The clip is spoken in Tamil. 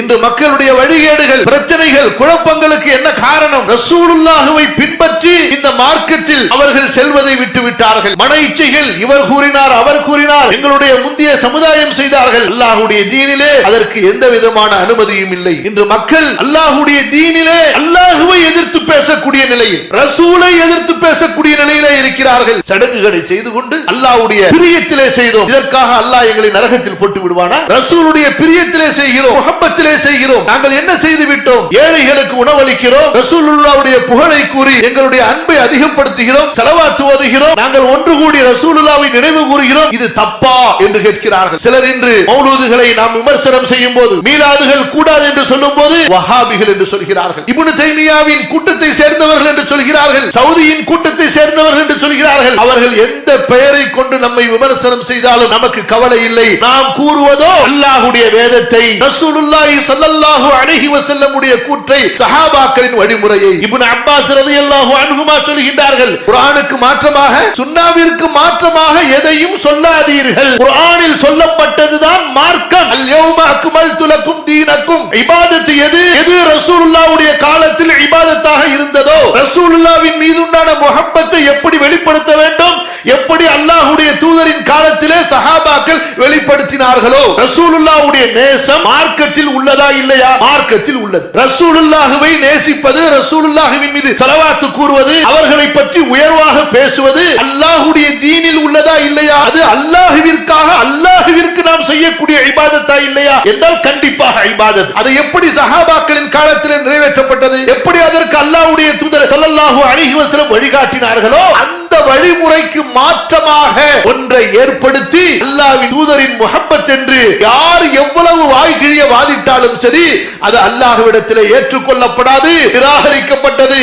இன்று மக்களுடைய வழிகேடுகள் பிரச்சனைகள் குழப்பங்களுக்கு என்ன காரணம்? ரசூலுல்லாஹுவை பின்பற்றி இந்த மார்க்கத்தில் அவர்கள் செல்வதை விட்டு விட்டார்கள் மன இச்சைகள் இவர் கூறினார் அவர் கூறினார் எங்களுடைய முந்தைய சமுதாயம் செய்தார்கள். அல்லாஹுடைய தீனிலே அதற்கு எந்த விதமான அனுமதியும் இல்லை. இன்று மக்கள் அல்லாஹுடைய தீனிலே அல்லாஹுவை எதிர்த்து பேசக்கூடிய நிலையில் ரசூலை எதிர்த்து பேசக்கூடிய நிலையிலே இருக்கிறார்கள். சடங்குகளை செய்து கொண்டு அல்லாஹுடைய பிரியத்திலே செய்தோம். இதற்காக அல்லாஹ் எங்களை நரகத்தில் போட்டு விடுவானா? ரசூலுடைய பிரியத்திலே செய்கிறோம். முகப்பத்தில் செய்கிறோம். நாங்கள் என்ன செய்து விட்டோம் ஏழைகளுக்கு உணவளிக்கிறோம். ரசூலுல்லாவுடைய புகழை கூறி எங்களுடைய அன்பை அதிகப்படுத்துகிறோம். செலவாத்து ஓதுகிறோம். நாங்கள் ஒன்று கூடி ரசூலுல்லாவை நினைவு கூறுகிறோம். இது தப்பா என்று கேட்கிறார்கள். சிலர் இன்று மௌலூதுகளை நாம் விமர்சனம் செய்யும் போது மீலாதுகள் கூடாது என்று சொல்லும் போது வஹாபிகள் என்று சொல்கிறார்கள். இபுனு தைமியாவின் கூட்டத்தை சேர்ந்தவர்கள் என்று சொல்கிறார்கள். சவுதியின் கூட்டத்தை சேர்ந்தவர்கள் என்று சொல்கிறார்கள். அவர்கள் எந்த பெயரை கொண்டு நம்மை விமர்சனம் செய்தாலும் நமக்கு கவலை இல்லை. நாம் கூறுவதோ அல்லாஹுடைய வேதத்தை ரசூலுல்லாஹி ஸல்லல்லாஹு அலைஹி வஸல்லமுடைய கூற்றை சஹாபாக்களின் வழிமுறையை இபுன் அப்பாஸ் ரதி அல்லாஹு அன்ஹுமா சொல்கின்றார்கள். குரானுக்கு மாற்றமாக சுண்ணாவிற்கு மாற்றமாக எதையும் சொல்லாதீர்கள். குரானில் சொல்லப்பட்டதுதான் மார்க்கம். அல் யௌம அக்மல்து தீனக்கும். இபாதத்து எது? எது ரசூலுல்லாவுடைய காலத்தில் இபாதத்தாக இருந்ததோ? ரசூலுல்லாவின் மீது உண்டான முஹப்பத்தை எப்படி வெளிப்படுத்த வேண்டும்? எப்படி அல்லாஹுடைய தூதரின் காலத்திலே சஹாபா வெளிப்படுத்தினார்களோ ரசூலுல்லாஹ்வுடைய நேசம் மார்க்கத்தில் உள்ளதா இல்லையா? மார்க்கத்தில் உள்ளது. ரசூலுல்லாஹுவை நேசிப்பது ரசூலுல்லாஹுவின் மீது ஸலவாத்து கூறுவது அவர்களை பற்றி உயர்வாக பேசுவது அல்லாஹ்வுடைய தீனில் உள்ளதா இல்லையா? அது அல்லாஹ்விற்காக அல்லாஹ்விற்கு நாம் செய்யக்கூடிய இபாதத்தா இல்லையா? என்றால் கண்டிப்பாக இபாதத். அதை எப்படி சஹாபாக்களின் காலத்தில் நிறைவேற்றப்பட்டது? எப்படி அதற்கு அல்லாஹ்வுடைய தூதர் அலைஹி வஸல்லம் வழிகாட்டினார்களோ அந்த வழிமுறைக்கு மாற்றமாக ஒன்றை ஏற்படுத்தி அல்லாஹ்வின் தூதரின் முகப்பத் என்று யார் எவ்வளவு வாய்கிழிய வாதிட்டாலும் சரி அது அல்லாஹ்விடத்திலே ஏற்றுக்கொள்ளப்படாது நிராகரிக்கப்பட்டது.